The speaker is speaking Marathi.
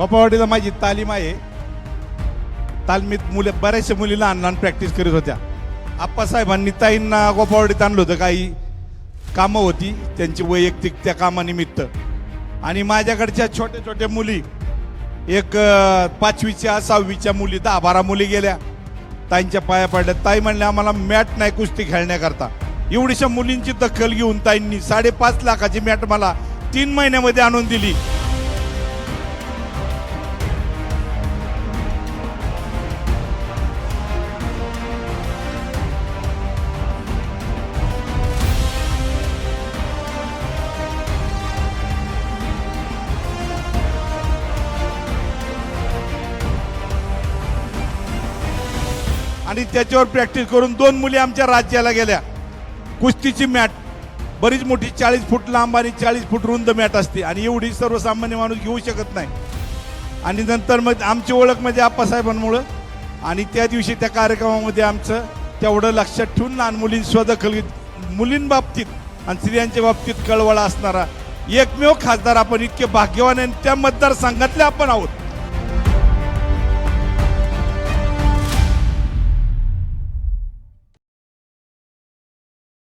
गोपावाडीला माझी तालीम आहे. तालमीत मुले बऱ्याचशा मुली लहान लहान प्रॅक्टिस करीत होत्या. आप्पासाहेबांनी ताईंना गोपावाडीत आणलं होतं. काही कामं होती. त्यांची वैयक्तिक त्या कामानिमित्त. आणि माझ्याकडच्या छोट्या छोट्या मुली एक पाचवीच्या सहावीच्या मुली दहा बारा मुली गेल्या. ताईंच्या पाया पडल्या. ताई म्हणल्या आम्हाला मॅट नाही कुस्ती खेळण्याकरता. एवढीशा मुलींची दखल घेऊन ताईंनी साडेपाच लाखाची मॅट मला तीन महिन्यामध्ये आणून दिली. आणि त्याच्यावर प्रॅक्टिस करून दोन मुली आमच्या राज्याला गेल्या. कुस्तीची मॅट. बरीच मोठी चाळीस फूट लांब आणि चाळीस फूट रुंद मॅट असते आणि एवढी सर्वसामान्य माणूस घेऊ शकत नाही. आणि नंतर मग आमची ओळख म्हणजे आप्पासाहेबांमुळं. आणि त्या दिवशी त्या कार्यक्रमामध्ये आमचं तेवढं लक्षात ठेवून लहान मुलीं स्वदखल मुलींबाबतीत आणि स्त्रियांच्या बाबतीत कळवळा असणारा एकमेव खासदार आपण इतके भाग्यवान आहे आणि त्या मतदारसंघातले आपण आहोत.